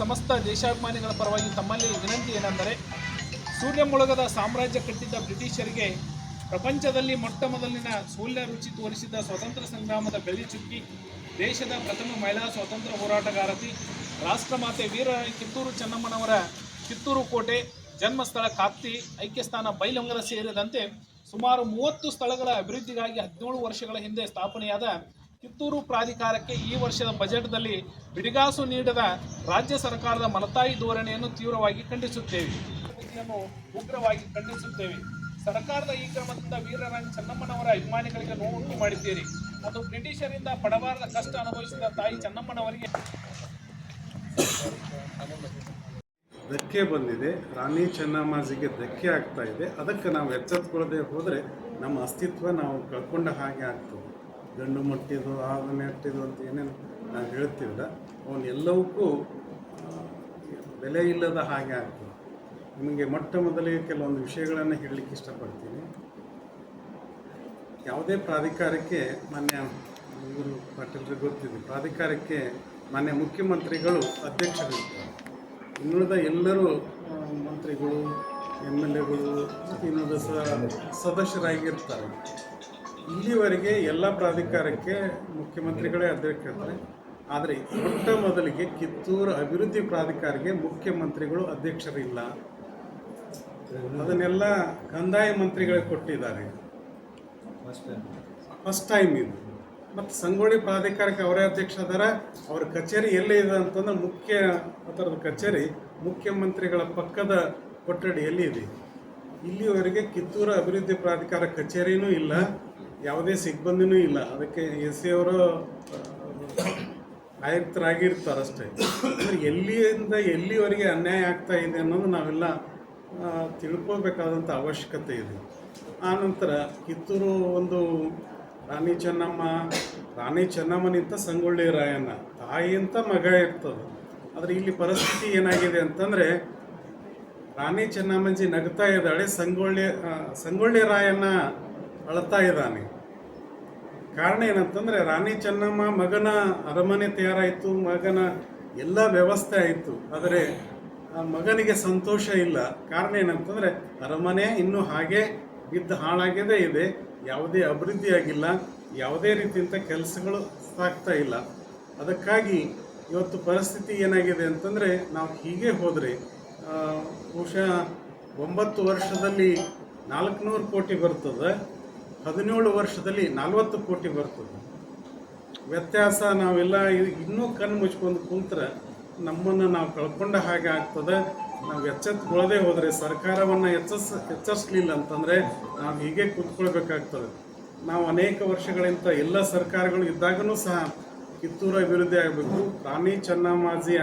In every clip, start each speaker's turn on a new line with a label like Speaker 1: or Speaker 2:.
Speaker 1: ಸಮಸ್ತ ದೇಶಾಭಿಮಾನಿಗಳ ಪರವಾಗಿ ತಮ್ಮಲ್ಲಿ ವಿನಂತಿ ಏನೆಂದರೆ, ಸೂರ್ಯ ಮುಳುಗದ ಸಾಮ್ರಾಜ್ಯ ಕಟ್ಟಿದ್ದ ಬ್ರಿಟಿಷರಿಗೆ ಪ್ರಪಂಚದಲ್ಲಿ ಮೊಟ್ಟ ಮೊದಲಿನ ಸೂಲ್ಯ ರುಚಿ ತೋರಿಸಿದ ಸ್ವಾತಂತ್ರ್ಯ ಸಂಗ್ರಾಮದ ಬೆಳ್ಳಿ ಚುಕ್ಕಿ, ದೇಶದ ಪ್ರಥಮ ಮಹಿಳಾ ಸ್ವಾತಂತ್ರ್ಯ ಹೋರಾಟಗಾರತಿ, ರಾಷ್ಟ್ರಮಾತೆ ವೀರ ಕಿತ್ತೂರು ಚೆನ್ನಮ್ಮನವರ ಕಿತ್ತೂರು ಕೋಟೆ, ಜನ್ಮಸ್ಥಳ ಕಾಪ್ತಿ, ಐಕ್ಯಸ್ಥಾನ ಬೈಲೊಂಗಲ ಸೇರಿದಂತೆ ಸುಮಾರು ಮೂವತ್ತು ಸ್ಥಳಗಳ ಅಭಿವೃದ್ಧಿಗಾಗಿ ಹದಿನೇಳು ವರ್ಷಗಳ ಹಿಂದೆ ಸ್ಥಾಪನೆಯಾದ ಕಿತ್ತೂರು ಪ್ರಾಧಿಕಾರಕ್ಕೆ ಈ ವರ್ಷದ ಬಜೆಟ್ನಲ್ಲಿ ಬಿಡಿಗಾಸು ನೀಡದ ರಾಜ್ಯ ಸರ್ಕಾರದ ಮಲತಾಯಿ ಧೋರಣೆಯನ್ನು ತೀವ್ರವಾಗಿ ಖಂಡಿಸುತ್ತೇವೆ. ಉಗ್ರವಾಗಿ ಖಂಡಿಸುತ್ತೇವೆ. ಸರ್ಕಾರದ ಈ ಕ್ರಮದಿಂದ ವೀರರಾಣಿ ಚೆನ್ನಮ್ಮನವರ ಅಭಿಮಾನಿಗಳಿಗೆ ನೋವುಂಟು ಮಾಡಿದ್ದೀರಿ. ಅದು ಬ್ರಿಟಿಷರಿಂದ ಪಡಬಾರದ ಕಷ್ಟ ಅನುಭವಿಸಿದ ತಾಯಿ ಚೆನ್ನಮ್ಮನವರಿಗೆ.
Speaker 2: ಧಕ್ಕೆ ಬಂದಿದೆ. ರಾಣಿ ಚೆನ್ನಮ್ಮಾಜಿಗೆ ಧಕ್ಕೆ ಆಗ್ತಾ ಇದೆ. ಅದಕ್ಕೆ ನಾವು ಎಚ್ಚೆತ್ಕೊಳ್ಳದೆ ಹೋದರೆ ನಮ್ಮ ಅಸ್ತಿತ್ವ ನಾವು ಕಳ್ಕೊಂಡ ಹಾಗೆ ಆಗ್ತದೆ. ಗಂಡು ಮಟ್ಟಿದ್ದು ಆದು ನೆಟ್ಟಿದು ಅಂತ ಏನೇನು ನಾವು ಹೇಳ್ತೀವಲ್ಲ ಅವನ್ನೆಲ್ಲವಕ್ಕೂ ಬೆಲೆ ಇಲ್ಲದ ಹಾಗೆ ಆಗ್ತದೆ. ನಿಮಗೆ ಮೊಟ್ಟ ಮೊದಲಿಗೆ ಕೆಲವೊಂದು ವಿಷಯಗಳನ್ನು ಹೇಳಲಿಕ್ಕೆ ಇಷ್ಟಪಡ್ತೀನಿ. ಯಾವುದೇ ಪ್ರಾಧಿಕಾರಕ್ಕೆ ಮಾನ್ಯ, ಇವರು ಪಾಟೀಲ್ರಿಗೆ ಗೊತ್ತಿದೆ, ಪ್ರಾಧಿಕಾರಕ್ಕೆ ಮಾನ್ಯ ಮುಖ್ಯಮಂತ್ರಿಗಳು ಅಧ್ಯಕ್ಷರಿರ್ತಾರೆ. ಇನ್ನುಳಿದ ಎಲ್ಲರೂ ಮಂತ್ರಿಗಳು, ಎಂ ಎಲ್ ಎಗಳು, ಇನ್ನುಳಿದ ಸದಸ್ಯರಾಗಿರ್ತಾರೆ. ಇಲ್ಲಿವರೆಗೆ ಎಲ್ಲ ಪ್ರಾಧಿಕಾರಕ್ಕೆ ಮುಖ್ಯಮಂತ್ರಿಗಳೇ ಅಧ್ಯಕ್ಷರಿರ್ತಾರೆ ಆದರೆ ಮೊಟ್ಟ ಮೊದಲಿಗೆ ಕಿತ್ತೂರು ಅಭಿವೃದ್ಧಿ ಪ್ರಾಧಿಕಾರಕ್ಕೆ ಮುಖ್ಯಮಂತ್ರಿಗಳು ಅಧ್ಯಕ್ಷರಿಲ್ಲ. ಅದನ್ನೆಲ್ಲ ಕಂದಾಯ ಮಂತ್ರಿಗಳಿಗೆ ಕೊಟ್ಟಿದ್ದಾರೆ. ಫಸ್ಟ್ ಟೈಮ್ ಇದು. ಮತ್ತು ಸಂಗೊಳ್ಳಿ ಪ್ರಾಧಿಕಾರಕ್ಕೆ ಅವರೇ ಅಧ್ಯಕ್ಷ ಅದರ ಅವ್ರ ಕಚೇರಿ ಎಲ್ಲೇ ಇದೆ ಅಂತಂದ್ರೆ ಮುಖ್ಯ ಥರದ ಕಚೇರಿ ಮುಖ್ಯಮಂತ್ರಿಗಳ ಪಕ್ಕದ ಕೊಠಡಿಯಲ್ಲಿ ಇದೆ. ಇಲ್ಲಿವರೆಗೆ ಕಿತ್ತೂರು ಅಭಿವೃದ್ಧಿ ಪ್ರಾಧಿಕಾರ ಕಚೇರಿನೂ ಇಲ್ಲ. ಯಾವುದೇ ಸಿಬ್ಬಂದಿನೂ ಇಲ್ಲ. ಅದಕ್ಕೆ ಎಸ್ ಸಿ ಅವರು ಆಯುಕ್ತರಾಗಿರ್ತಾರಷ್ಟೇ ಎಲ್ಲಿಯಿಂದ ಎಲ್ಲಿವರೆಗೆ ಅನ್ಯಾಯ ಆಗ್ತಾ ಇದೆ ಅನ್ನೋದು ನಾವೆಲ್ಲ ತಿಳ್ಕೋಬೇಕಾದಂಥ ಅವಶ್ಯಕತೆ ಇದೆ. ಆನಂತರ ಕಿತ್ತೂರು ಒಂದು ರಾಣಿ ಚೆನ್ನಮ್ಮ, ರಾಣಿ ಚೆನ್ನಮ್ಮನಿಂತ ಸಂಗೊಳ್ಳಿ ರಾಯಣ್ಣ, ತಾಯಿ ಅಂತ ಮಗ ಇರ್ತದೆ. ಆದರೆ ಇಲ್ಲಿ ಪರಿಸ್ಥಿತಿ ಏನಾಗಿದೆ ಅಂತಂದರೆ, ರಾಣಿ ಚೆನ್ನಮ್ಮಜಿ ನಗ್ತಾ ಇದ್ದಾಳೆ, ಸಂಗೊಳ್ಳಿ ಸಂಗೊಳ್ಳಿ ರಾಯಣ್ಣ ಅಳ್ತಾ ಇದ್ದಾನೆ. ಕಾರಣ ಏನಂತಂದರೆ, ರಾಣಿ ಚೆನ್ನಮ್ಮ ಮಗನ ಅರಮನೆ ತಯಾರಾಯಿತು, ಮಗನ ಎಲ್ಲ ವ್ಯವಸ್ಥೆ ಆಯಿತು. ಆದರೆ ಮಗನಿಗೆ ಸಂತೋಷ ಇಲ್ಲ. ಕಾರಣ ಏನಂತಂದರೆ, ಅರಮನೆ ಇನ್ನೂ ಹಾಗೆ ಬಿದ್ದು ಹಾಳಾಗಿದೆ ಇದೆ. ಯಾವುದೇ ಅಭಿವೃದ್ಧಿ ಆಗಿಲ್ಲ ಯಾವುದೇ ರೀತಿಯಂಥ ಕೆಲಸಗಳು ಸಾಗ್ತಾ ಇಲ್ಲ. ಅದಕ್ಕಾಗಿ ಇವತ್ತು ಪರಿಸ್ಥಿತಿ ಏನಾಗಿದೆ ಅಂತಂದರೆ, ನಾವು ಹೀಗೆ ಹೋದರೆ ಬಹುಶಃ ಒಂಬತ್ತು ವರ್ಷದಲ್ಲಿ ನಾಲ್ಕುನೂರು ಕೋಟಿ ಬರ್ತದೆ. ಹದಿನೇಳು ವರ್ಷದಲ್ಲಿ ನಲವತ್ತು ಕೋಟಿ ಬರ್ತದೆ. ವ್ಯತ್ಯಾಸ ನಾವೆಲ್ಲ ಇನ್ನೂ ಕಣ್ಣು ಮುಚ್ಕೊಂಡು ಕುಂತ್ರೆ ನಮ್ಮನ್ನು ನಾವು ಕಳ್ಕೊಂಡ ಹಾಗೆ ಆಗ್ತದೆ. ನಾವು ಎಚ್ಚೆತ್ಕೊಳ್ಳದೆ ಹೋದರೆ ಸರ್ಕಾರವನ್ನು ಎಚ್ಚಸ್, ಎಚ್ಚರಿಸಲಿಲ್ಲ ಅಂತಂದರೆ ನಾವು ಹೀಗೆ ಕೂತ್ಕೊಳ್ಬೇಕಾಗ್ತದೆ. ನಾವು ಅನೇಕ ವರ್ಷಗಳಿಂದ ಎಲ್ಲ ಸರ್ಕಾರಗಳು ಇದ್ದಾಗಲೂ ಸಹ ಕಿತ್ತೂರು ಅಭಿವೃದ್ಧಿ ಆಗಬೇಕು. ರಾಣಿ ಚೆನ್ನಮ್ಮಾಜಿಯ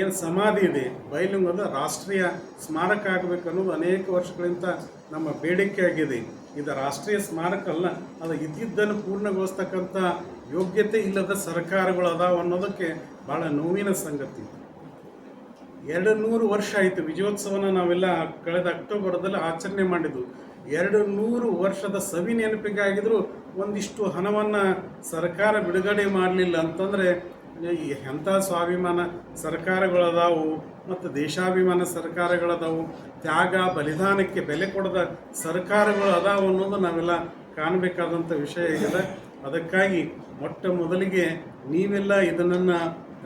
Speaker 2: ಏನು ಸಮಾಧಿ ಇದೆ ಬಯಲುಂಗದ ರಾಷ್ಟ್ರೀಯ ಸ್ಮಾರಕ ಆಗಬೇಕು ಅನ್ನೋದು ಅನೇಕ ವರ್ಷಗಳಿಂದ ನಮ್ಮ ಬೇಡಿಕೆ ಆಗಿದೆ. ಇದು ರಾಷ್ಟ್ರೀಯ ಸ್ಮಾರಕ ಅಲ್ಲ, ಅದು ಇದ್ದಿದ್ದನ್ನು ಪೂರ್ಣಗೊಳಿಸ್ತಕ್ಕಂಥ ಯೋಗ್ಯತೆ ಇಲ್ಲದ ಸರ್ಕಾರಗಳು ಅದಾವ ಅನ್ನೋದಕ್ಕೆ ಭಾಳ ನೋವಿನ ಸಂಗತಿ. ಎರಡು ನೂರು ವರ್ಷ ಆಯಿತು, ವಿಜಯೋತ್ಸವನ ನಾವೆಲ್ಲ ಕಳೆದ ಅಕ್ಟೋಬರ್ದಲ್ಲಿ ಆಚರಣೆ ಮಾಡಿದ್ವು. ಎರಡು ನೂರು ವರ್ಷದ ಸವಿ ನೆನಪಿಗಾಗಿದ್ರು ಒಂದಿಷ್ಟು ಹಣವನ್ನು ಸರ್ಕಾರ ಬಿಡುಗಡೆ ಮಾಡಲಿಲ್ಲ ಅಂತಂದರೆ, ಈ ಎಂಥ ಸ್ವಾಭಿಮಾನ ಸರ್ಕಾರಗಳದಾವು ಮತ್ತು ದೇಶಾಭಿಮಾನ ಸರ್ಕಾರಗಳದಾವು. ತ್ಯಾಗ, ಬಲಿದಾನಕ್ಕೆ ಬೆಲೆ ಕೊಡದ ಸರ್ಕಾರಗಳು ಅದಾವ ಅನ್ನೋದು ನಾವೆಲ್ಲ ಕಾಣಬೇಕಾದಂಥ ವಿಷಯ ಇದೆ ಅದಕ್ಕಾಗಿ ಮೊಟ್ಟ ಮೊದಲಿಗೆ ನೀವೆಲ್ಲ ಇದನ್ನು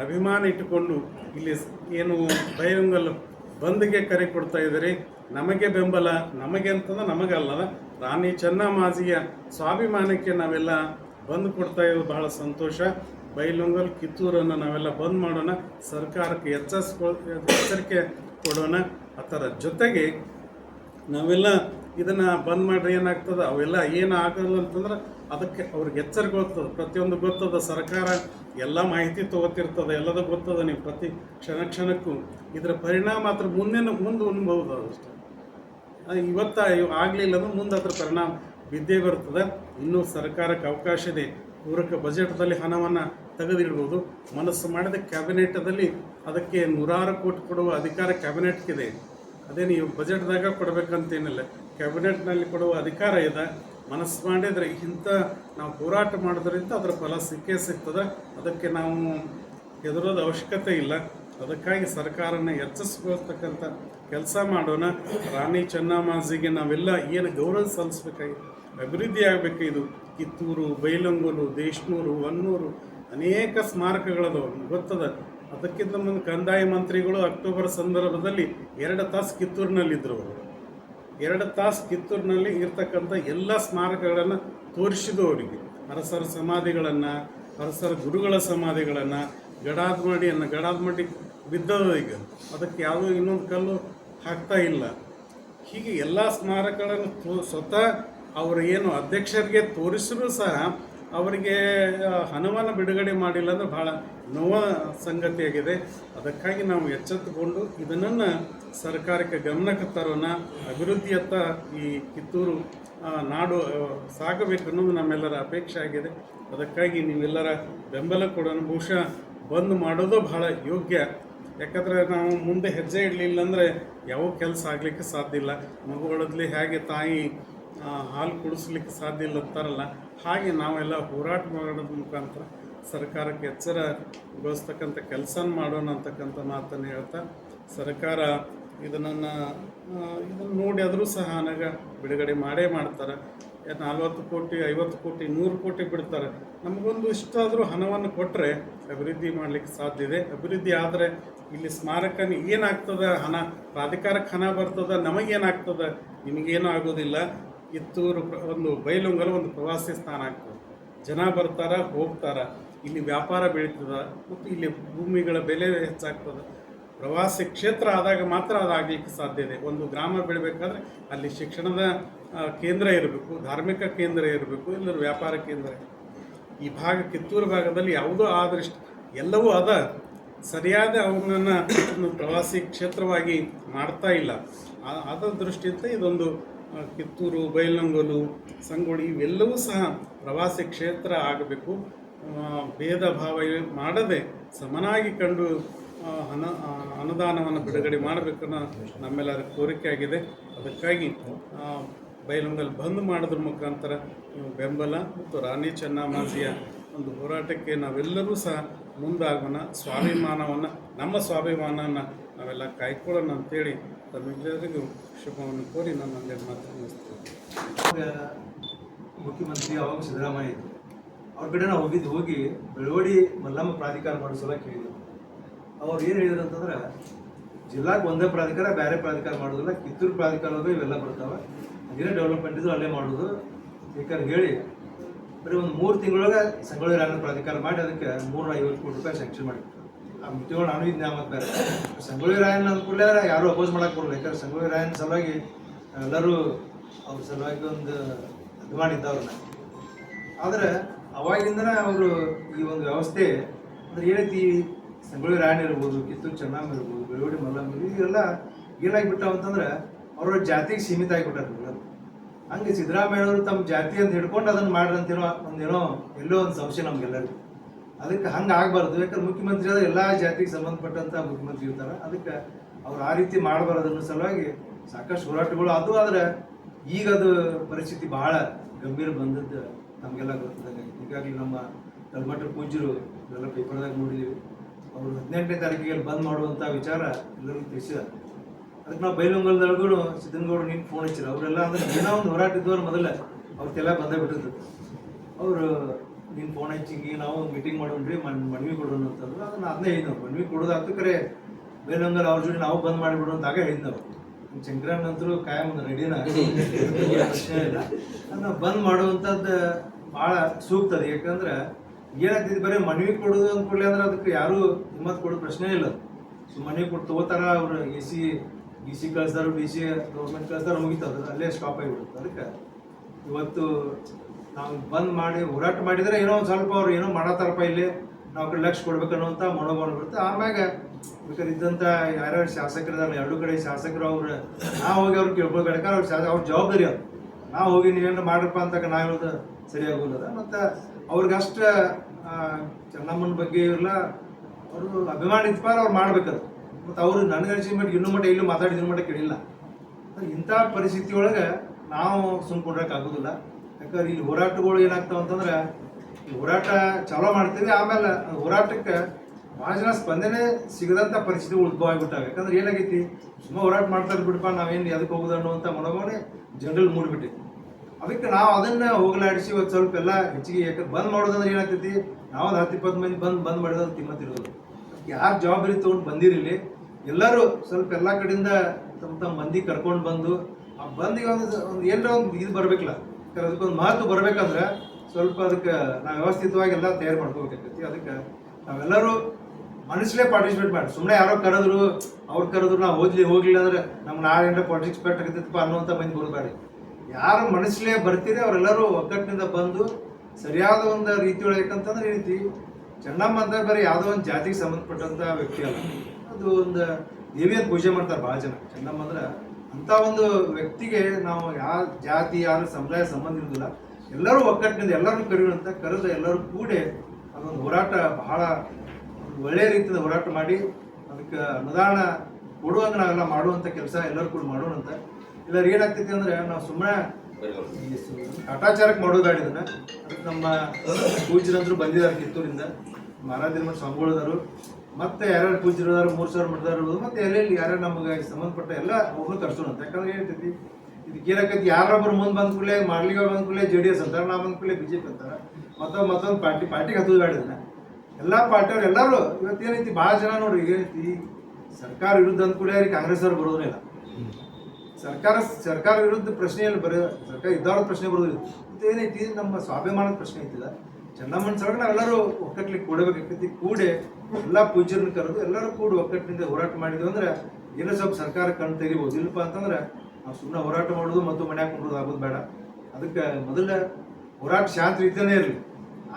Speaker 2: ಅಭಿಮಾನ ಇಟ್ಟುಕೊಂಡು ಇಲ್ಲಿ ಏನು ಬಹಿರಂಗಲ್ ಬಂದ್ಗೆ ಕರೆ ಕೊಡ್ತಾ ಇದ್ದೀರಿ. ನಮಗೆ ಬೆಂಬಲ, ನಮಗೆ ಅಂತಂದ್ರೆ ನಮಗಲ್ಲ ರಾಣಿ ಚೆನ್ನಮ್ಮಾಜಿಯ ಸ್ವಾಭಿಮಾನಕ್ಕೆ ನಾವೆಲ್ಲ ಬಂದ್ ಕೊಡ್ತಾ ಇರೋದು ಬಹಳ ಸಂತೋಷ. ಬೈಲೊಂಗಲ್ ಕಿತ್ತೂರನ್ನು ನಾವೆಲ್ಲ ಬಂದ್ ಮಾಡೋಣ, ಸರ್ಕಾರಕ್ಕೆ ಎಚ್ಚರಿಸ್ಕೊ, ಎಚ್ಚರಿಕೆ ಕೊಡೋಣ. ಅದರ ಜೊತೆಗೆ ನಾವೆಲ್ಲ ಇದನ್ನು ಬಂದ್ ಮಾಡ್ರಿ ಏನಾಗ್ತದೆ? ಅವೆಲ್ಲ ಏನು ಆಗಲ್ಲ ಅಂತಂದ್ರೆ ಅದಕ್ಕೆ ಅವ್ರಿಗೆ ಎಚ್ಚರಿಕೆ ಗೊತ್ತದ ಪ್ರತಿಯೊಂದು ಗೊತ್ತದ? ಸರ್ಕಾರ ಎಲ್ಲ ಮಾಹಿತಿ ತಗೋತಿರ್ತದೆ. ಎಲ್ಲದೂ ಗೊತ್ತದ ನೀವು? ಪ್ರತಿ ಕ್ಷಣ ಕ್ಷಣಕ್ಕೂ. ಇದರ ಪರಿಣಾಮ ಅದ್ರ ಮುಂದೆ ಮುಂದೆ ಉಣ್ಬಹುದು ಅಷ್ಟೇ ಇವತ್ತ ಆಗಲಿಲ್ಲ ಅಂದ್ರೆ ಮುಂದೆ ಅದ್ರ ಪರಿಣಾಮ ಬಿದ್ದೇ ಬರ್ತದೆ. ಇನ್ನೂ ಸರ್ಕಾರಕ್ಕೆ ಅವಕಾಶ ಇದೆ. ಪೂರಕ ಬಜೆಟ್ದಲ್ಲಿ ಹಣವನ್ನು ತೆಗೆದಿಡ್ಬೋದು. ಮನಸ್ಸು ಮಾಡಿದ ಕ್ಯಾಬಿನೆಟದಲ್ಲಿ ಅದಕ್ಕೆ ನೂರಾರು ಕೋಟಿ ಕೊಡುವ ಅಧಿಕಾರ ಕ್ಯಾಬಿನೆಟ್ಗಿದೆ. ಅದೇ ನೀವು ಬಜೆಟ್ದಾಗ ಕೊಡಬೇಕಂತೇನಿಲ್ಲ. ಕ್ಯಾಬಿನೆಟ್ನಲ್ಲಿ ಕೊಡುವ ಅಧಿಕಾರ ಇದೆ. ಮನಸ್ಸು ಮಾಡಿದರೆ ಇಂಥ ನಾವು ಹೋರಾಟ ಮಾಡೋದ್ರಿಂದ ಅದರ ಫಲ ಸಿಕ್ಕೇ ಸಿಗ್ತದೆ. ಅದಕ್ಕೆ ನಾವು ಹೆದರೋದು ಅವಶ್ಯಕತೆ ಇಲ್ಲ. ಅದಕ್ಕಾಗಿ ಸರ್ಕಾರನ ಎಚ್ಚರಿಸ್ಕೊಳ್ತಕ್ಕಂಥ ಕೆಲಸ ಮಾಡೋಣ. ರಾಣಿ ಚೆನ್ನಮ್ಮಾಜಿಗೆ ನಾವೆಲ್ಲ ಏನು ಗೌರವ ಸಲ್ಲಿಸ್ಬೇಕಾಗಿದೆ ಅಭಿವೃದ್ಧಿ ಆಗಬೇಕು ಇದು. ಕಿತ್ತೂರು ಬೈಲಂಗೂರು ದೇಶ್ನೂರು, ಹೊನ್ನೂರು ಅನೇಕ ಸ್ಮಾರಕಗಳದವು. ಗೊತ್ತದ ಅದಕ್ಕಿಂತ ಮುಂದೆ ಕಂದಾಯ ಮಂತ್ರಿಗಳು ಅಕ್ಟೋಬರ್ ಸಂದರ್ಭದಲ್ಲಿ ಎರಡು ತಾಸು ಕಿತ್ತೂರಿನಲ್ಲಿದ್ದರು ಅವರು. ಎರಡು ತಾಸು ಕಿತ್ತೂರಿನಲ್ಲಿ ಇರ್ತಕ್ಕಂಥ ಎಲ್ಲ ಸ್ಮಾರಕಗಳನ್ನು ತೋರಿಸಿದ್ದು ಅವರಿಗೆ. ಅರಸರ ಸಮಾಧಿಗಳನ್ನು, ಅರಸರ ಗುರುಗಳ ಸಮಾಧಿಗಳನ್ನು, ಗಡಾದ್ಮಡಿಯನ್ನು, ಗಡಾದ್ಮಡಿ ಬಿದ್ದದ ಈಗ. ಅದಕ್ಕೆ ಯಾವುದೋ ಇನ್ನೊಂದು ಕಲ್ಲು ಹಾಕ್ತಾ ಇಲ್ಲ. ಹೀಗೆ ಎಲ್ಲ ಸ್ಮಾರಕಗಳನ್ನು ಸ್ವತಃ ಅವರು ಏನು ಅಧ್ಯಕ್ಷರಿಗೆ ತೋರಿಸಿದ್ರು ಸಹ ಅವರಿಗೆ ಹಣವನ್ನು ಬಿಡುಗಡೆ ಮಾಡಿಲ್ಲ ಅಂದರೆ ಭಾಳ ನೋವ ಸಂಗತಿಯಾಗಿದೆ ಅದಕ್ಕಾಗಿ ನಾವು ಎಚ್ಚೆತ್ತುಕೊಂಡು ಇದನ್ನು ಸರ್ಕಾರಕ್ಕೆ ಗಮನಕ್ಕೆ ತರೋಣ ಅಭಿವೃದ್ಧಿಯತ್ತ ಈ ಕಿತ್ತೂರು ನಾಡು ಸಾಗಬೇಕು ಅನ್ನೋದು ನಮ್ಮೆಲ್ಲರ ಅಪೇಕ್ಷೆ ಆಗಿದೆ. ಅದಕ್ಕಾಗಿ ನೀವೆಲ್ಲರ ಬೆಂಬಲ ಕೊಡೋಣ. ಬಹುಶಃ ಬಂದ್ ಮಾಡೋದು ಬಹಳ ಯೋಗ್ಯ. ಯಾಕಂದರೆ ನಾವು ಮುಂದೆ ಹೆಜ್ಜೆ ಇಡಲಿಲ್ಲ ಅಂದರೆ ಯಾವ ಕೆಲಸ ಆಗಲಿಕ್ಕೆ ಸಾಧ್ಯ ಇಲ್ಲ. ಮಗುಗಳಲ್ಲಿ ಹೇಗೆ ತಾಯಿ ಹಾಲು ಕುಡಿಸ್ಲಿಕ್ಕೆ ಸಾಧ್ಯ ಇಲ್ಲ ಅಂತಾರಲ್ಲ ಹಾಗೆ ನಾವೆಲ್ಲ ಹೋರಾಟ ಮಾಡೋದ್ರ ಮುಖಾಂತರ ಸರ್ಕಾರಕ್ಕೆ ಎಚ್ಚರಗೊಳಿಸ್ತಕ್ಕಂಥ ಕೆಲಸ ಮಾಡೋಣ ಅಂತಕ್ಕಂಥ ಮಾತನ್ನು ಹೇಳ್ತಾ, ಸರ್ಕಾರ ಇದನ್ನು ಇದನ್ನು ನೋಡಿ ಆದರೂ ಸಹ ನನಗೆ ಬಿಡುಗಡೆ ಮಾಡೇ ಮಾಡ್ತಾರೆ. ನಲ್ವತ್ತು ಕೋಟಿ, ಐವತ್ತು ಕೋಟಿ, ನೂರು ಕೋಟಿ ಬಿಡ್ತಾರೆ. ನಮಗೊಂದು ಇಷ್ಟಾದರೂ ಹಣವನ್ನು ಕೊಟ್ಟರೆ ಅಭಿವೃದ್ಧಿ ಮಾಡಲಿಕ್ಕೆ ಸಾಧ್ಯ ಇದೆ. ಅಭಿವೃದ್ಧಿ ಆದರೆ ಇಲ್ಲಿ ಸ್ಮಾರಕ ಏನಾಗ್ತದೆ? ಹಣ, ಪ್ರಾಧಿಕಾರಕ್ಕೆ ಹಣ ಬರ್ತದೆ? ನಮಗೇನಾಗ್ತದೆ? ನಿಮಗೇನೂ ಆಗೋದಿಲ್ಲ. ಕಿತ್ತೂರು ಒಂದು ಬೈಲುಂಗಲ ಒಂದು ಪ್ರವಾಸಿ ಸ್ಥಾನ ಆಗ್ತದೆ. ಜನ ಬರ್ತಾರ, ಹೋಗ್ತಾರ. ಇಲ್ಲಿ ವ್ಯಾಪಾರ ಬೆಳೀತದ ಮತ್ತು ಇಲ್ಲಿ ಭೂಮಿಗಳ ಬೆಲೆ ಹೆಚ್ಚಾಗ್ತದೆ. ಪ್ರವಾಸಿ ಕ್ಷೇತ್ರ ಆದಾಗ ಮಾತ್ರ ಅದಾಗಲಿಕ್ಕೆ ಸಾಧ್ಯ ಇದೆ. ಒಂದು ಗ್ರಾಮ ಬೆಳಿಬೇಕಾದ್ರೆ ಅಲ್ಲಿ ಶಿಕ್ಷಣದ ಕೇಂದ್ರ ಇರಬೇಕು, ಧಾರ್ಮಿಕ ಕೇಂದ್ರ ಇರಬೇಕು ಇಲ್ಲ ವ್ಯಾಪಾರ ಕೇಂದ್ರ ಈ ಭಾಗ ಕಿತ್ತೂರು ಭಾಗದಲ್ಲಿ ಯಾವುದೋ ಆದೃಷ್ಟ. ಎಲ್ಲವೂ ಅದ. ಸರಿಯಾದ ಅವನನ್ನು ಪ್ರವಾಸಿ ಕ್ಷೇತ್ರವಾಗಿ ಮಾಡ್ತಾ ಇಲ್ಲ. ಆದ ದೃಷ್ಟಿಯಿಂದ ಇದೊಂದು ಕಿತ್ತೂರು ಬೈಲಂಗೋಲು ಸಂಗೊಳ್ಳಿ ಇವೆಲ್ಲವೂ ಸಹ ಪ್ರವಾಸಿ ಕ್ಷೇತ್ರ ಆಗಬೇಕು. ಭೇದ ಭಾವ ಮಾಡದೆ ಸಮನಾಗಿ ಕಂಡು ಹಣ ಅನುದಾನವನ್ನು ಬಿಡುಗಡೆ ಮಾಡಬೇಕು ಅನ್ನೋ ನಮ್ಮೆಲ್ಲರ ಕೋರಿಕೆ ಆಗಿದೆ. ಅದಕ್ಕಾಗಿ ಬೈಲಂಗಲ್ ಬಂದ್ ಮಾಡೋದ್ರ ಮುಖಾಂತರ ಬೆಂಬಲ ಮತ್ತು ರಾಣಿ ಚೆನ್ನಮ್ಮಾಜಿಯ ಒಂದು ಹೋರಾಟಕ್ಕೆ ನಾವೆಲ್ಲರೂ ಸಹ ಮುಂದಾಗೋಣ. ಸ್ವಾಭಿಮಾನವನ್ನು, ನಮ್ಮ ಸ್ವಾಭಿಮಾನವನ್ನು ನಾವೆಲ್ಲ ಕಾಯ್ಕೊಳ್ಳೋಣ ಅಂತೇಳಿ ತಮ್ಮೆಲ್ಲರಿಗೂ ಶುಭವನ್ನು ಕೋರಿ ನಾನು ಒಂದೆರಡು ಮಾತು
Speaker 3: ಮುಖ್ಯಮಂತ್ರಿ ಅವಾಗ ಸಿದ್ದರಾಮಯ್ಯ ಅವ್ರ ಕಡೆ ನಾವು ಹೋಗಿದ್ದು ಹೋಗಿ ಬೆಳವಡಿ ಮಲ್ಲಮ್ಮ ಪ್ರಾಧಿಕಾರ ಮಾಡೋ ಸಲ ಕೇಳಿದ್ರು. ಅವ್ರು ಏನು ಹೇಳಿದ್ರು ಅಂತಂದ್ರೆ ಜಿಲ್ಲಾಗೆ ಒಂದೇ ಪ್ರಾಧಿಕಾರ ಬೇರೆ ಪ್ರಾಧಿಕಾರ ಮಾಡೋದಿಲ್ಲ, ಕಿತ್ತೂರು ಪ್ರಾಧಿಕಾರದಾಗ ಇವೆಲ್ಲ ಬರ್ತಾವೆ. ಏನೇ ಡೆವಲಪ್ಮೆಂಟ್ ಇದ್ರು ಅಲ್ಲೇ ಮಾಡೋದು. ಬೇಕಾದ್ರೆ ಹೇಳಿ. ಬರೀ ಒಂದು ಮೂರು ತಿಂಗಳೊಳಗೆ ಸಂಗೊಳ್ಳಿ ರಾಯಣ್ಣ ಪ್ರಾಧಿಕಾರ ಮಾಡಿ, ಅದಕ್ಕೆ ಮೂರ ಐವತ್ತು ಕೋಟಿ ರೂಪಾಯಿ ಸ್ಯಾಂಕ್ಷನ್ ಮಾಡಿ ಆ ಮೃತ್ಯುಗಳು ನಾನು ಇದ್ನ ಸಂಗೊಳ್ಳಿ ರಾಯನ್ ಅಂದ ಕೂಡಲೇ ಯಾರು ಅಪೋಸ್ ಮಾಡಕ್ಕೆ ಬರಲ್ಲ ಯಾಕಂದ್ರೆ ಸಂಗೊಳ್ಳಿ ರಾಯನ್ ಸಲುವಾಗಿ ಎಲ್ಲರೂ ಅವ್ರ ಸಲುವಾಗಿ ಒಂದು ಇದು ಮಾಡಿದ್ದವ್ರನ್ನ ಆದರೆ ಅವಾಗಿಂದನೇ ಅವರು ಈ ಒಂದು ವ್ಯವಸ್ಥೆ, ಅಂದ್ರೆ ಏನೈತಿ ಸಂಗೊಳ್ಳಿ ರಾಯಣ್ಣ ಇರ್ಬೋದು, ಕಿತ್ತೂರು ಚೆನ್ನಮ್ಮ ಇರ್ಬೋದು ಬೆಳವಡಿ ಮಲ್ಲಮ್ಮ ಇವೆಲ್ಲ ಏನಾಗ್ಬಿಟ್ಟಾವ ಅಂತಂದ್ರೆ ಅವರ ಜಾತಿಗೆ ಸೀಮಿತ ಆಗಿಬಿಟ್ಟಾರ ಹಂಗೆ ಸಿದ್ದರಾಮಯ್ಯವರು ತಮ್ಮ ಜಾತಿ ಅಂತ ಹಿಡ್ಕೊಂಡು ಅದನ್ನು ಮಾಡ್ರಿ ಒಂದೇನೋ ಎಲ್ಲೋ ಒಂದು ಸಂಶಯ ನಮ್ಗೆಲ್ಲರಿಗೂ. ಅದಕ್ಕೆ ಹಂಗೆ ಆಗಬಾರ್ದು. ಯಾಕಂದ್ರೆ ಮುಖ್ಯಮಂತ್ರಿ ಆದರೆ ಎಲ್ಲ ಜಾತಿಗೆ ಸಂಬಂಧಪಟ್ಟಂತ ಮುಖ್ಯಮಂತ್ರಿ ಇರ್ತಾರೆ. ಅದಕ್ಕೆ ಅವ್ರು ಆ ರೀತಿ ಅನ್ನೋ ಸಲುವಾಗಿ ಸಾಕಷ್ಟು ಹೋರಾಟಗಳು. ಅದು ಆದ್ರೆ ಈಗ ಅದು ಪರಿಸ್ಥಿತಿ ಬಹಳ ಗಂಭೀರ ಬಂದದ್ದು ನಮಗೆಲ್ಲ ಗೊತ್ತಿದ್ದಂಗೆ. ಈಗಾಗಲೇ ನಮ್ಮ ಕಲ್ಮಠ ಪೂಜ್ಯರು ಇದೆಲ್ಲ ಪೇಪರ್ದಾಗ ನೋಡಿದೀವಿ. ಅವರು ಹದಿನೆಂಟನೇ ತಾರೀಕಿಗೆ ಬಂದ್ ಮಾಡುವಂಥ ವಿಚಾರ ಎಲ್ಲರಿಗೂ ತಿಳಿಸಿದ್ದಾರೆ. ಅದಕ್ಕೆ ನಾವು ಬೈಲೊಂಗಲ್ದೊಳಗೂ ಸಿದ್ದನಗೌಡರು ನಿಂಗೆ ಫೋನ್ ಹಚ್ಚಿರ ಅವರೆಲ್ಲ ಅಂದ್ರೆ ಏನೋ ಒಂದು ಹೋರಾಟ ಇದ್ದವ್ರು ಮೊದಲೇ. ಅವ್ರಕ್ಕೆಲ್ಲ ಬಂದೇ ಬಿಟ್ಟಿದ್ರು ಅವರು ನಿನ್ನ ಫೋನ್ ಹಚ್ಚಿಂಗಿ ನಾವು ಮೀಟಿಂಗ್ ಮಾಡೋಣ್ರಿ ಮನ್ ಮನವಿ ಕೊಡೋಣ ಅಂತಂದ್ರೆ. ಅದನ್ನ ಅದನ್ನೇ ಹೇಳಿದ್ರು ಮನವಿ ಕೊಡೋದಾಗ್ತು ಕರೆ ಬೇನಂದ್ರೆ ಅವ್ರ ಜೋಡಿ ನಾವು ಬಂದ್ ಮಾಡಿಬಿಡು ಅಂತ ಆಗ ಚಂಕ್ರಾನ್ ಅಂತರೂ ಕಾಯಂ ಒಂದು ರೆಡಿನ ಪ್ರಶ್ನೆ ಇಲ್ಲ. ಅದನ್ನ ಬಂದ್ ಮಾಡುವಂಥದ್ದು ಭಾಳ ಸೂಕ್ತ ಅದು. ಯಾಕಂದ್ರೆ ಏನಾಗ್ತಿದ್ ಬರೀ ಮನವಿ ಕೊಡೋದು ಅಂತ ಕೂಡಲೇ ಅಂದ್ರೆ ಅದಕ್ಕೆ ಯಾರು ಹಿಮ್ಮತ್ ಕೊಡೋ ಪ್ರಶ್ನೆ ಇಲ್ಲ ಸೊ ಮನವಿ ಕೊಟ್ಟು ತಗೋತಾರ ಅವ್ರು ಎ ಸಿ ಡಿ ಸಿ ಕಳಿಸ್ತಾರ ಡಿ ಸಿ ಗೌರ್ಮೆಂಟ್ ಕಳಿಸ್ತಾರ ಮುಗಿತದ ಅಲ್ಲೇ ಸ್ಟಾಪ್ ಆಗಿಬಿಡುತ್ತೆ. ಅದಕ್ಕೆ ಇವತ್ತು ನಾವು ಬಂದ್ ಮಾಡಿ ಹೋರಾಟ ಮಾಡಿದರೆ ಏನೋ ಒಂದು ಸ್ವಲ್ಪ ಅವ್ರು ಏನೋ ಮಾಡತ್ತಾರಪ್ಪ ಇಲ್ಲಿ ನಾವು ಕಡೆ ಲಕ್ಷ ಕೊಡ್ಬೇಕು ಅನ್ನೋಂಥ ಮನೋಭಾವನೆ ಬರುತ್ತೆ. ಆಮ್ಯಾಗ ಬೇಕಾದ್ರೆ ಇದ್ದಂಥ ಯಾರ್ಯಾರು ಶಾಸಕರಿದಾರಲ್ಲ ಎರಡು ಕಡೆ ಶಾಸಕರು ಅವರು ನಾವು ಹೋಗಿ ಅವ್ರು ಕೇಳ್ಕೊಳ್ಬೇಕಾದ್ರೆ ಅವ್ರು ಅವ್ರ ಶಾಸ, ಅವ್ರ ಜವಾಬ್ದಾರಿ ಅದು. ನಾವು ಹೋಗಿ ನೀವೇನು ಮಾಡ್ರಪ್ಪ ಅಂತ ನಾವು ಹೇಳೋದು ಸರಿಯಾಗೋಲ್ಲದ ಮತ್ತು ಅವ್ರಿಗಷ್ಟು ಚೆನ್ನಮ್ಮನ ಬಗ್ಗೆ ಇರಲ್ಲ ಅವರು ಅಭಿಮಾನ ಇತ್ತಪ್ಪ ಅವ್ರು ಮಾಡ್ಬೇಕದು. ಮತ್ತು ಅವರು ನನಗೆ ಅನಿಸಿದ ಮಟ್ಟ ಇನ್ನೂ ಮಟ್ಟ ಇಲ್ಲೂ ಮಾತಾಡಿದ ಮಟ್ಟ ಕೇಳಿಲ್ಲ. ಇಂಥ ಪರಿಸ್ಥಿತಿ ಒಳಗೆ ನಾವು ಸುಮ್ಕೊಂಡ್ರಕ್ಕಾಗೋದಿಲ್ಲ ಯಾಕಂದ್ರೆ ಇಲ್ಲಿ ಹೋರಾಟಗಳು ಏನಾಗ್ತಾವ ಅಂತಂದ್ರೆ, ಈ ಹೋರಾಟ ಚಾಲೂ ಮಾಡ್ತೀವಿ, ಆಮೇಲೆ ಹೋರಾಟಕ್ಕೆ ಭಾಳ ಜನ ಸ್ಪಂದನೆ ಸಿಗದಂಥ ಪರಿಸ್ಥಿತಿ ಉದ್ಭವ ಆಗ್ಬಿಟ್ಟಾವೆ. ಯಾಕಂದ್ರೆ ಏನಾಗೈತಿ ಸುಮ್ಮ ಹೋರಾಟ ಮಾಡ್ತಾರೆ ಬಿಡಪ್ಪ ನಾವೇನು ಅದಕ್ಕೆ ಹೋಗುದು ಅನ್ನುವಂಥ ಮನೋಭಾವನೆ ಜನರಲ್ಲಿ ಮೂಡ್ಬಿಟ್ಟೈತಿ ಅದಕ್ಕೆ ನಾವು ಅದನ್ನ ಹೋಗಲಾಡಿಸಿ ಒಂದು ಸ್ವಲ್ಪ ಎಲ್ಲ ಹೆಚ್ಚಿಗೆ ಯಾಕಂದ್ರೆ ಬಂದ್ ಮಾಡೋದಂದ್ರೆ ಏನಾಗ್ತೈತಿ ನಾವು ಒಂದು ಹತ್ತು ಇಪ್ಪತ್ತು ಮಂದಿ ಬಂದ್ ಬಂದ್ ಮಾಡಿದ್ರೆ ಕಿಮ್ಮತ್ ಇರೋದು ಯಾರು ಜವಾಬ್ದಾರಿ ತೊಗೊಂಡು ಬಂದಿರಲಿ, ಎಲ್ಲರೂ ಸ್ವಲ್ಪ ಎಲ್ಲ ಕಡೆಯಿಂದ ತಮ್ಮ ತಮ್ಮ ಮಂದಿ ಕರ್ಕೊಂಡು ಬಂದು, ಆ ಬಂದಿಗೆ ಒಂದು ಒಂದು ಏನರ ಒಂದು ಇದು ಬರಬೇಕಲ್ಲ. ಯಾಕಂದ್ರೆ ಅದಕ್ಕೊಂದು ಮಹತ್ವ ಬರಬೇಕಂದ್ರೆ ಸ್ವಲ್ಪ ಅದಕ್ಕೆ ನಾವು ವ್ಯವಸ್ಥಿತವಾಗಿ ಎಲ್ಲ ತಯಾರು ಮಾಡ್ಕೋಬೇಕಾಗ್ತೈತಿ ಅದಕ್ಕೆ ನಾವೆಲ್ಲರೂ ಮನಸ್ಸಲ್ಲೇ ಪಾರ್ಟಿಸಿಪೇಟ್ ಮಾಡಿ. ಸುಮ್ಮನೆ ಯಾರೋ ಕರೆದ್ರು, ಅವ್ರು ಕರೆದ್ರು ನಾವು ಓದ್ಲಿ ಹೋಗ್ಲಿಲ್ಲ ಅಂದ್ರೆ ನಮ್ಗೆ ನಾಳೆ ಗಂಟೆ ಪಾರ್ಟಿಸಿಪೇಟ್ ಆಗತ್ತಪ್ಪ ಅನ್ನುವಂತ ಮಂದಿ ಬರಬೇಡಿ ಯಾರು ಮನಸ್ಸಲ್ಲೇ ಬರ್ತೀರಿ ಅವರೆಲ್ಲರೂ ಒಗ್ಗಟ್ಟಿನಿಂದ ಬಂದು ಸರಿಯಾದ ಒಂದು ರೀತಿ ಒಳಗೆ ಈ ರೀತಿ ಚೆನ್ನಮ್ಮ ಅಂತ ಬರೀ ಯಾವುದೋ ಒಂದು ಜಾತಿಗೆ ಸಂಬಂಧಪಟ್ಟಂತ ವ್ಯಕ್ತಿ ಅಲ್ಲ. ಅದು ಒಂದು ದೇವಿಯನ್ನು ಪೂಜೆ ಮಾಡ್ತಾರೆ ಭಾಳ ಜನ. ಚೆನ್ನಮ್ಮ ಅಂದ್ರೆ ಅಂತ ಒಂದು ವ್ಯಕ್ತಿಗೆ ನಾವು ಯಾವ ಜಾತಿ, ಯಾರು ಸಮುದಾಯ ಸಂಬಂಧ ಇರೋದಿಲ್ಲ. ಎಲ್ಲರೂ ಒಗ್ಗಟ್ಟಿನಿಂದ ಎಲ್ಲರೂ ಕರೆಯುವಂತ ಕರೆದ ಎಲ್ಲರೂ ಕೂಡಿ ಅದೊಂದು ಹೋರಾಟ ಬಹಳ ಒಳ್ಳೆಯ ರೀತಿಯಿಂದ ಹೋರಾಟ ಮಾಡಿ, ಅದಕ್ಕೆ ಅನುದಾನ ಕೊಡುವಂಗೆ ನಾವೆಲ್ಲ ಮಾಡುವಂಥ ಕೆಲಸ ಎಲ್ಲರೂ ಕೂಡ ಮಾಡೋಣ ಅಂತ. ಇಲ್ಲ ಏನಾಗ್ತೈತಿ ಅಂದ್ರೆ ನಾವು ಸುಮ್ಮನೆ ಕಾಟಾಚಾರಕ್ಕೆ ಮಾಡೋದಾಡಿದ ಗಾಡಿ ಇದನ್ನ. ಅದಕ್ಕೆ ನಮ್ಮ ಪೂಜ್ಯರಂದ್ರು ಬಂದಿದ್ದಾರೆ ಕಿತ್ತೂರಿಂದ. ಮಾರಾದಿನ ಸ್ವಾಮಿಗಳದಾರು ಮತ್ತೆ ಯಾರ್ಯಾರು ಪೂಜ್ಯರದಾರು ಮೂರು ಸಾವಿರ ಮಠದಾರು ಮತ್ತೆ ಎಲ್ಲೆಲ್ಲಿ ಯಾರು ನಮಗೆ ಸಂಬಂಧಪಟ್ಟ ಎಲ್ಲ ಒಬ್ಬರು ತರ್ಸೋಣ ಯಾಕಂದ್ರೆ ಏನೈತಿ ಇದಕ್ಕೆ ಏನಾಕೈತಿ ಯಾರೊಬ್ಬರು ಮುಂದೆ ಬಂದ ಕೂಡಲೇ, ಮಾಡ್ಲಿಕ್ಕೆ ಬಂದ ಕೂಡಲೇ ಜೆ ಡಿ ಎಸ್ ಅಂತಾರೆ, ನಾ ಬಂದ ಕೂಡಲೇ ಬಿ ಜೆ ಪಿ ಅಂತಾರೆ. ಮತ್ತೊಂದು ಮತ್ತೊಂದು ಪಾರ್ಟಿ, ಪಾರ್ಟಿಗೆ ಹತ್ತು ಗಾಡಿ ಇದನ್ನ ಎಲ್ಲ ಪಾರ್ಟಿಯವ್ರು ಎಲ್ಲರೂ ಇವತ್ತೇನೈತಿ ಭಾಳ ಜನ ನೋಡ್ರಿ, ಏನೈತಿ, ಸರ್ಕಾರ ವಿರುದ್ಧ ಅಂದ ಕೂಡಲೇ ಕಾಂಗ್ರೆಸ್ ಅವ್ರು ಬರೋದೇ ಇಲ್ಲ. ಸರ್ಕಾರ ಸರ್ಕಾರ ವಿರುದ್ಧ ಪ್ರಶ್ನೆಯಲ್ಲಿ ಬರೋ, ಸರ್ಕಾರ ಇದ್ದವ್ರ ಪ್ರಶ್ನೆ ಬರೋದಿಲ್ಲ. ಏನೈತಿ ನಮ್ಮ ಸ್ವಾಭಿಮಾನದ ಪ್ರಶ್ನೆ ಐತಿಲ್ಲ ಚೆನ್ನಮ್ಮನ ಸೊಳಗೆ ನಾವೆಲ್ಲರೂ ಒಕ್ಕಟ್ಲಿಕ್ಕೆ ಕೂಡಬೇಕಾಗ್ತೈತಿ ಕೂಡೆ ಎಲ್ಲ ಪೂಜ್ಯರನ್ನ ಕರೆದು ಎಲ್ಲರೂ ಕೂಡಿ ಒಕ್ಕಟ್ಟಿನಿಂದ ಹೋರಾಟ ಮಾಡಿದ್ವಿ ಅಂದ್ರೆ ಏನೋ ಸ್ವಲ್ಪ ಸರ್ಕಾರ ಕಣ್ಣು ತೆಗಿಬೋದು. ಇಲ್ಲಪ್ಪ ಅಂತಂದ್ರೆ ನಾವು ಸುಮ್ಮನೆ ಹೋರಾಟ ಮಾಡೋದು ಮತ್ತು ಮನ್ಯಾಗ ಕುಂಡ್ರೋದು ಆಗೋದು ಬೇಡ. ಅದಕ್ಕೆ ಮೊದಲ ಹೋರಾಟ ಶಾಂತ ರೀತಿಯೇ ಇರಲಿ.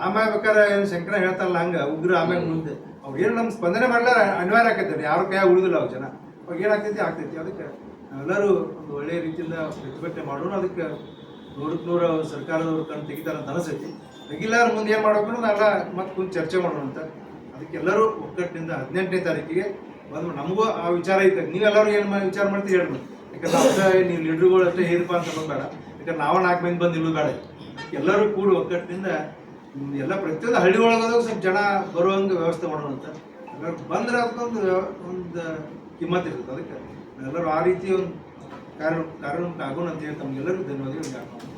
Speaker 3: ಆಮ್ಯಾಗ ಬೇಕಾದ್ರೆ ಏನು ಶಂಕರ ಹೇಳ್ತಾರಲ್ಲ ಹಂಗ, ಉಗ್ರ ಆಮ್ಯಾಗ ಮುಂದೆ. ಅವ್ರು ಏನು ನಮ್ಮ ಸ್ಪಂದನೆ ಮಾಡ್ಲಾರ, ಅನಿವಾರ್ಯ ಆಕೈತೆ ಯಾರು ಕೈಯಾಗ ಉಳಿದಿಲ್ಲ ಅವ್ರು ಜನ. ಅವಾಗ ಏನಾಗ್ತೈತಿ, ಆಗ್ತೈತಿ. ಅದಕ್ಕೆ ನಾವೆಲ್ಲರೂ ಒಂದು ಒಳ್ಳೆಯ ರೀತಿಯಿಂದ ಪ್ರತಿಭಟನೆ ಮಾಡೋಣ. ಅದಕ್ಕೆ ನೂರಕ್ಕೆ ನೂರ ಸರ್ಕಾರದವ್ರು ಕಣ್ಣು ತೆಗಿತಾರಂತ ಅನಿಸೈತಿ ತೆಗಿಲಾರ ಮುಂದೆ ಏನು ಮಾಡಬೇಕು ನಾವೆಲ್ಲ ಮತ್ತೆ ಕುಂತು ಚರ್ಚೆ ಮಾಡೋಣ ಅಂತ. ಅದಕ್ಕೆಲ್ಲರೂ ಒಕ್ಕಟ್ಟಿನಿಂದ ಹದಿನೆಂಟನೇ ತಾರೀಕಿಗೆ ಬಂದು ನಮಗೂ ಆ ವಿಚಾರ ಐತೆ ನೀವೆಲ್ಲರೂ ಏನು ವಿಚಾರ ಮಾಡ್ತೀವಿ ಹೇಳ್ಬೋದು ಯಾಕಂದ್ರೆ ಅಷ್ಟೇ ನೀವು ಲೀಡ್ರುಗಳು ಅಷ್ಟೇ ಹೇರಪ್ಪ ಅಂತ ಬಂದ್ಬೇಡ ಬೇಡ ಯಾಕಂದ್ರೆ ನಾವು ನಾಲ್ಕು ಮಂದಿ ಬಂದು ಇಲ್ಲೂ ಬೇಡ ಎಲ್ಲರೂ ಕೂಡಿ ಒಕ್ಕಟ್ಟಿನಿಂದ ಎಲ್ಲ ಪ್ರತಿಯೊಂದು ಹಳ್ಳಿ ಒಳಗೋದಾಗ ಸ್ವಲ್ಪ ಜನ ಬರುವಂಗೆ ವ್ಯವಸ್ಥೆ ಮಾಡೋಣ ಅಂತ. ಎಲ್ಲರೂ ಬಂದ್ರೆ ಅದಕ್ಕೊಂದು ಒಂದು ಕಿಮ್ಮತ್ ಇರ್ತದೆ ಅದಕ್ಕೆ ಎಲ್ಲರೂ ಆ ರೀತಿ ಒಂದು ಕಾರ್ಯ ಕಾರ್ಯಕ್ರಮಕ್ಕೆ ಆಗೋಣ ಅಂತ ಹೇಳಿ ತಮ್ಗೆಲ್ಲರಿಗೂ ಧನ್ಯವಾದಗಳು